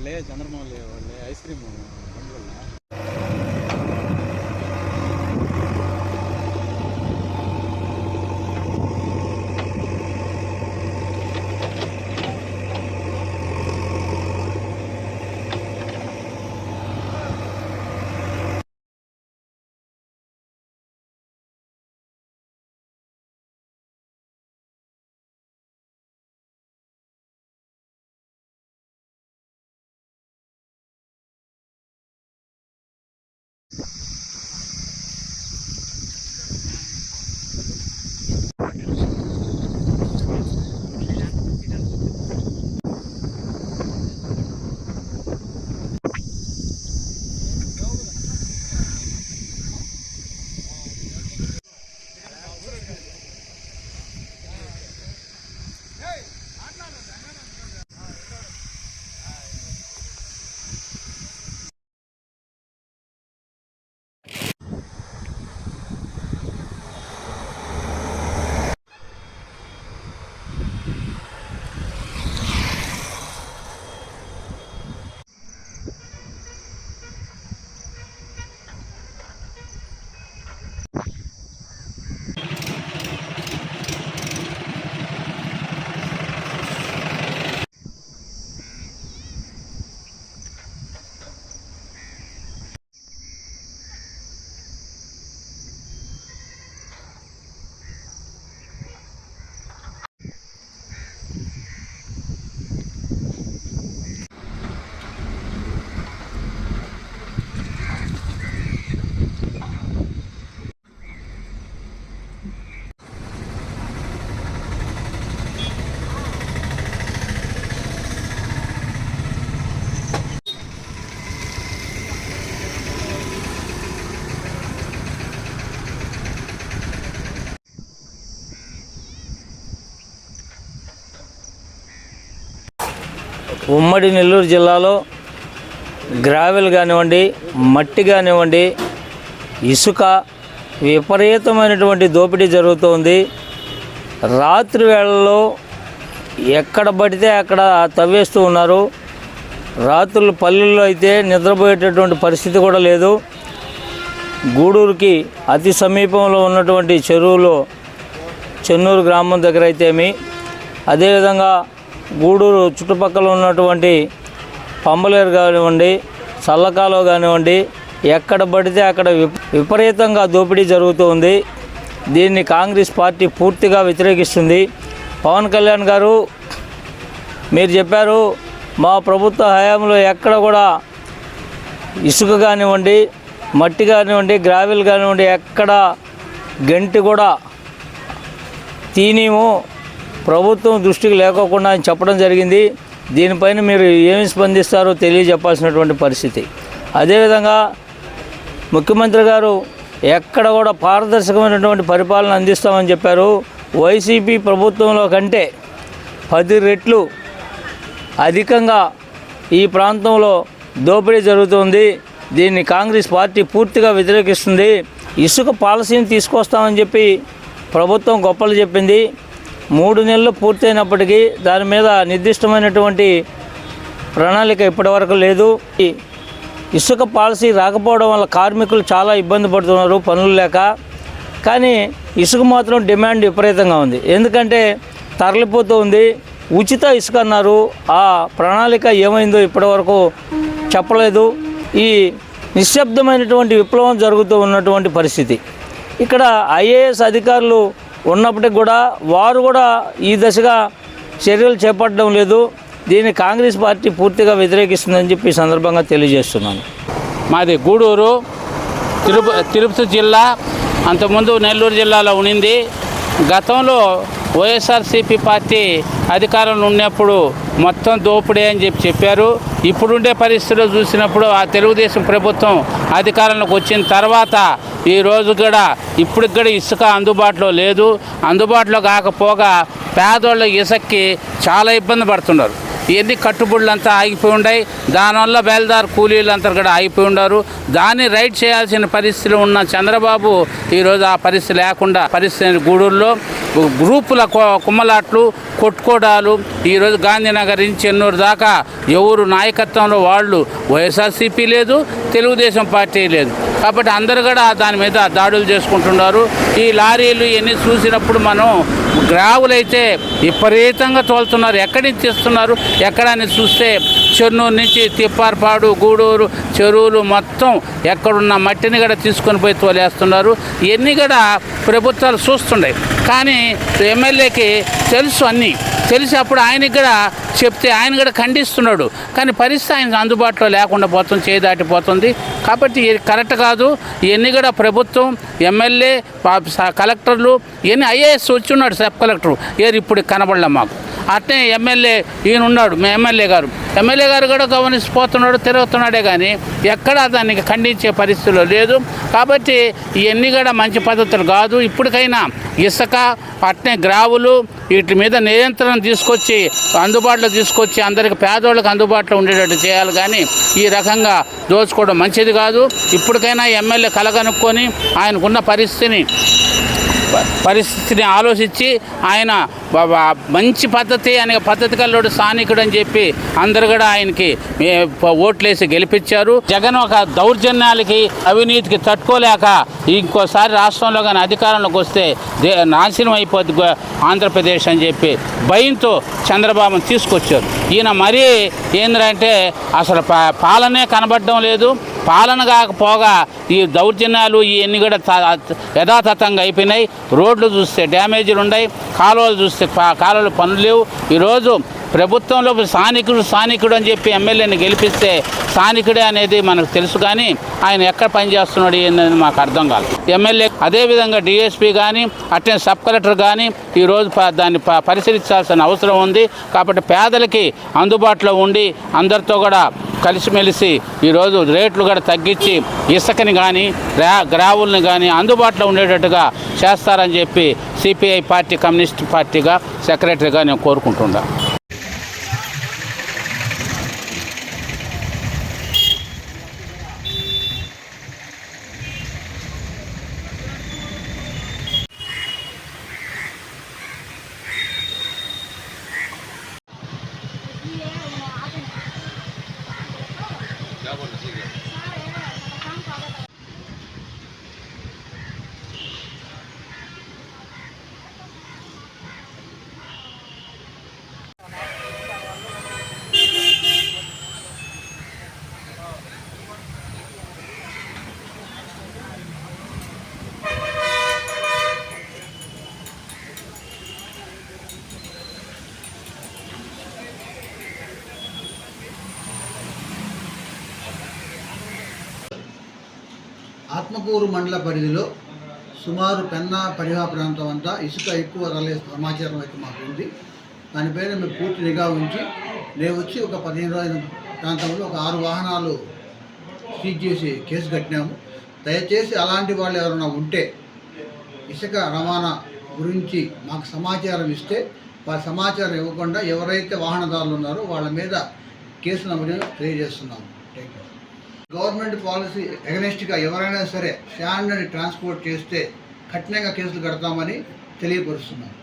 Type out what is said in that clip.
వాళ్ళే చంద్రమౌళి వాళ్ళే ice cream ఉమ్మడి నెల్లూరు జిల్లాలో గ్రావెల్ కానివ్వండి మట్టి కానివ్వండి ఇసుక విపరీతమైనటువంటి దోపిడీ జరుగుతోంది. రాత్రి వేళల్లో ఎక్కడ పడితే అక్కడ తవ్వేస్తూ ఉన్నారు. రాత్రులు పల్లెల్లో అయితే నిద్రపోయేటటువంటి పరిస్థితి కూడా లేదు. గూడూరుకి అతి సమీపంలో ఉన్నటువంటి చెరువులో చెన్నూరు గ్రామం దగ్గర అయితేమి అదేవిధంగా గూడూరు చుట్టుపక్కల ఉన్నటువంటి పంబలేరు కానివ్వండి చల్లకాలో కానివ్వండి ఎక్కడ పడితే అక్కడ విపరీతంగా దోపిడీ జరుగుతుంది దీన్ని కాంగ్రెస్ పార్టీ పూర్తిగా వ్యతిరేకిస్తుంది. పవన్ కళ్యాణ్ గారు మీరు చెప్పారు మా ప్రభుత్వ హయాంలో ఎక్కడ కూడా ఇసుక కానివ్వండి మట్టి కానివ్వండి గ్రావెల్ కానివ్వండి ఎక్కడ గంటి కూడా తీనిము ప్రభుత్వం దృష్టికి లేకోకుండా అని చెప్పడం జరిగింది. దీనిపైన మీరు ఏమి స్పందిస్తారో తెలియజెప్పాల్సినటువంటి పరిస్థితి. అదేవిధంగా ముఖ్యమంత్రి గారు ఎక్కడ కూడా పారదర్శకమైనటువంటి పరిపాలన అందిస్తామని చెప్పారు. వైసీపీ ప్రభుత్వంలో కంటే పది రెట్లు అధికంగా ఈ ప్రాంతంలో దోపిడీ జరుగుతుంది. దీన్ని కాంగ్రెస్ పార్టీ పూర్తిగా వ్యతిరేకిస్తుంది. ఇసుక పాలసీని తీసుకొస్తామని చెప్పి ప్రభుత్వం గొప్పలు చెప్పింది. మూడు నెలలు పూర్తయినప్పటికీ దాని మీద నిర్దిష్టమైనటువంటి ప్రణాళిక ఇప్పటివరకు లేదు. ఈ ఇసుక పాలసీ రాకపోవడం వల్ల కార్మికులు చాలా ఇబ్బంది పడుతున్నారు పనులు లేక. కానీ ఇసుక మాత్రం డిమాండ్ విపరీతంగా ఉంది. ఎందుకంటే తరలిపోతూ ఉంది. ఉచిత ఇసుక అన్నారు. ఆ ప్రణాళిక ఏమైందో ఇప్పటివరకు చెప్పలేదు. ఈ నిశ్శబ్దమైనటువంటి విప్లవం జరుగుతూ ఉన్నటువంటి పరిస్థితి. ఇక్కడ ఐఏఎస్ అధికారులు ఉన్నప్పటికి కూడా వారు కూడా ఈ దశగా చర్యలు చేపట్టడం లేదు. దీన్ని కాంగ్రెస్ పార్టీ పూర్తిగా వ్యతిరేకిస్తుందని చెప్పి సందర్భంగా తెలియజేస్తున్నాను. మాది గూడూరు తిరుప తిరుపతి జిల్లా అంతకుముందు నెల్లూరు జిల్లాలో ఉండింది గతంలో వైఎస్ఆర్సీపీ పార్టీ అధికారంలో ఉన్నప్పుడు మొత్తం దోపిడీ అని చెప్పి చెప్పారు. ఇప్పుడుండే పరిస్థితులు చూసినప్పుడు ఆ తెలుగుదేశం ప్రభుత్వం అధికారంలోకి వచ్చిన తర్వాత ఈ రోజు కూడా ఇప్పటికి కూడా ఇసుక అందుబాటులో లేదు. అందుబాటులో కాకపోగా పేదోళ్ళ ఇసుక్కి చాలా ఇబ్బంది పడుతున్నారు. ఇవన్నీ కట్టుబడులంతా ఆగిపోయి ఉన్నాయి దానివల్ల బయలుదారు కూలీలంతా కూడా ఆగిపోయి ఉన్నారు. దాన్ని రైట్ చేయాల్సిన పరిస్థితిలో ఉన్న చంద్రబాబు ఈరోజు ఆ పరిస్థితి లేకుండా పరిస్థితి గూడూరులో గ్రూపుల కుమ్మలాట్లు కొట్టుకోవడాలు ఈరోజు గాంధీనగర్ నుంచి చెన్నూరు దాకా ఎవరు నాయకత్వంలో వాళ్ళు వైఎస్ఆర్సీపీ లేదు తెలుగుదేశం పార్టీ లేదు. కాబట్టి అందరు కూడా దాని మీద దాడులు చేసుకుంటున్నారు. ఈ లారీలు ఇవన్నీ చూసినప్పుడు మనం గ్రావులు అయితే విపరీతంగా తోలుతున్నారు. ఎక్కడి నుంచి ఇస్తున్నారు ఎక్కడని చూస్తే చెన్నూరు నుంచి తిప్పార్పాడు గూడూరు చెరువులు మొత్తం ఎక్కడున్న మట్టిని కూడా తీసుకొని పోయి తోలేస్తున్నారు. ఇవన్నీ కూడా ప్రభుత్వాలు చూస్తున్నాయి. కానీ ఎమ్మెల్యేకి తెలుసు అన్నీ. తెలిసి అప్పుడు ఆయనకి కూడా చెప్తే ఆయన కూడా ఖండిస్తున్నాడు. కానీ పరిస్థితి ఆయన అందుబాటులో లేకుండా పోతుంది చేయి దాటిపోతుంది కాబట్టి ఇది కరెక్ట్ కాదు. ఇవన్నీ కూడా ప్రభుత్వం ఎమ్మెల్యే కలెక్టర్లు ఇవన్నీ ఐఏఎస్ వచ్చి ఉన్నాడు సబ్ కలెక్టర్. ఏరు ఇప్పుడు కనబడలే మాకు. అట్నే ఎమ్మెల్యే ఈయన ఉన్నాడు మీ ఎమ్మెల్యే గారు. ఎమ్మెల్యే గారు కూడా గమనించిపోతున్నాడు తిరుగుతున్నాడే కానీ ఎక్కడా దానికి ఖండించే పరిస్థితిలో లేదు. కాబట్టి ఇవన్నీ కూడా మంచి పద్ధతులు కాదు. ఇప్పటికైనా ఇసుక అట్నే గ్రావులు వీటి మీద నియంత్రణ తీసుకొచ్చి అందుబాటులో తీసుకొచ్చి అందరికి పేదోళ్ళకి అందుబాటులో ఉండేటట్టు చేయాలి కానీ ఈ రకంగా దోచుకోవడం మంచిది కాదు. ఇప్పటికైనా ఎమ్మెల్యే కలగనుక్కొని ఆయనకున్న పరిస్థితిని పరిస్థితిని ఆలోచించి ఆయన మంచి పద్ధతి అనే పద్ధతి కల్లోడు స్థానికుడు అని చెప్పి అందరు కూడా ఆయనకి ఓట్లేసి గెలిపించారు. జగన్ ఒక దౌర్జన్యాలకి అవినీతికి తట్టుకోలేక ఇంకోసారి రాష్ట్రంలో కానీ అధికారంలోకి వస్తే నాశనం అయిపోద్ది ఆంధ్రప్రదేశ్ అని చెప్పి భయంతో చంద్రబాబును తీసుకొచ్చారు. ఈయన మరీ ఏంటంటే అసలు పాలనే కనబడడం లేదు. పాలన కాకపోగా ఈ దౌర్జన్యాలు ఇవన్నీ కూడా త- యథాతథంగా అయిపోయినాయి. రోడ్లు చూస్తే డ్యామేజీలు ఉన్నాయి. కాలువలు చూస్తే కాలువలు పనులు లేవు. ఈరోజు ప్రభుత్వంలో స్థానికుడు స్థానికుడు అని చెప్పి ఎమ్మెల్యేని గెలిపిస్తే స్థానికుడే అనేది మనకు తెలుసు కానీ ఆయన ఎక్కడ పనిచేస్తున్నాడు ఏందని మాకు అర్థం కాదు. ఎమ్మెల్యే అదేవిధంగా డిఎస్పీ కానీ అట్లే సబ్ కలెక్టర్ కానీ ఈరోజు దాన్ని ప- పరిశీలించాల్సిన అవసరం ఉంది. కాబట్టి పేదలకి అందుబాటులో ఉండి అందరితో కూడా కలిసిమెలిసి ఈరోజు రేట్లు కూడా తగ్గించి ఇసుకని కానీ గ్రా గ్రావుల్ని కానీ అందుబాటులో ఉండేటట్టుగా చేస్తారని చెప్పి సిపిఐ పార్టీ కమ్యూనిస్ట్ పార్టీగా సెక్రటరీగా నేను కోరుకుంటున్నాను ఆత్మకూరు మండల పరిధిలో సుమారు పెన్నా పరిహా ప్రాంతం అంతా ఇసుక ఎక్కువ రలే సమాచారం అయితే మాకు ఉంది. దానిపైన మేము పూర్తి నిఘా ఉంచి నేను వచ్చి ఒక పదిహేను రోజుల ప్రాంతంలో ఒక ఆరు వాహనాలు సీజ్ చేసి కేసు కట్టినాము. దయచేసి అలాంటి వాళ్ళు ఎవరైనా ఉంటే ఇసుక రవాణా గురించి మాకు సమాచారం ఇస్తే వారి సమాచారం ఇవ్వకుండా ఎవరైతే వాహనదారులు ఉన్నారో వాళ్ళ మీద కేసు నమోదు తెలియజేస్తున్నాము. గవర్నమెంట్ పాలసీ ఎగనెస్ట్గా ఎవరైనా సరే స్టాండర్డ్ ట్రాన్స్పోర్ట్ చేస్తే కఠినంగా కేసులు కడతామని తెలియపరుస్తున్నాను